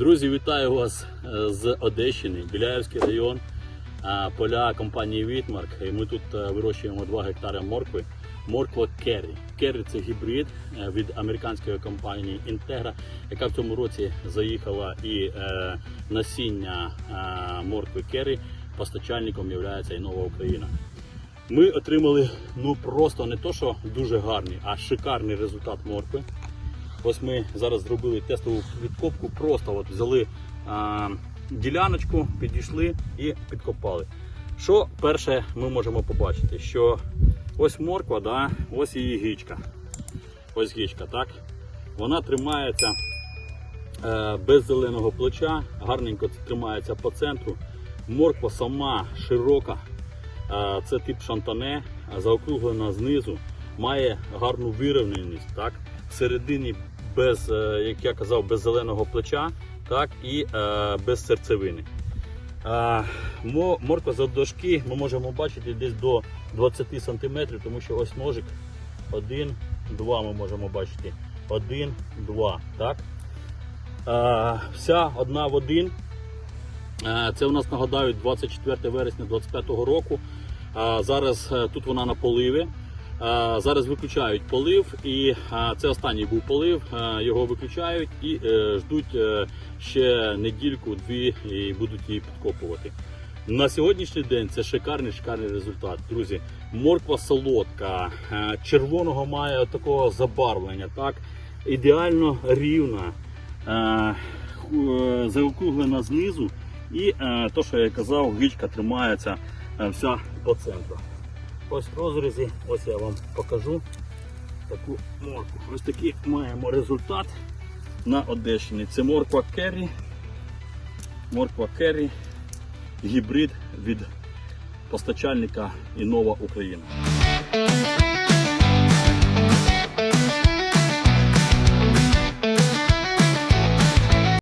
Друзі, вітаю вас е, з Одещини, Біляївський район, е, поля компанії Вітмарк. І ми тут е, вирощуємо 2 гектари моркви. Морква Керрі. Керрі це гібрид від американської компанії Integra, яка в цьому році заїхала і насіння моркви Керрі постачальником є Нова Україна. Ми отримали ну просто не то, що дуже гарний, а шикарний результат моркви. Ось ми зараз зробили тестову відкопку, просто от взяли а, діляночку, підійшли і підкопали. Що перше ми можемо побачити? Що ось морква, да, ось її гічка. Ось гічка, так? Вона тримається е, без зеленого плеча, гарненько тримається по центру. Морква сама широка, е, це тип шантане, заокруглена знизу, має гарну вирівненість. Так? Всередині без, е, як я казав, без зеленого плеча так? і е, без серцевини. Мо- морква завдовжки ми можемо бачити десь до 20 см, тому що ось ножик 1, 2 ми можемо бачити. 1, 2. Так? Вся одна в один. Це у нас нагадаю 24 вересня 25 року. Зараз е, тут вона на поливі. Е, Зараз виключають полив, і е, це останній був полив. е, Його виключають і ждуть ще недільку-дві і будуть її підкопувати. На сьогоднішній день це шикарний шикарний результат. Друзі, морква солодка, червоного має такого забарвлення, так ідеально рівна, заокруглена знизу. І то, що я казав, гічка тримається вся по центру. Ось в розрізі, ось я вам покажу таку морку. Ось такий маємо результат на Одещині. Це морква керрі. Морква керрі, гібрид від постачальника Інова Україна.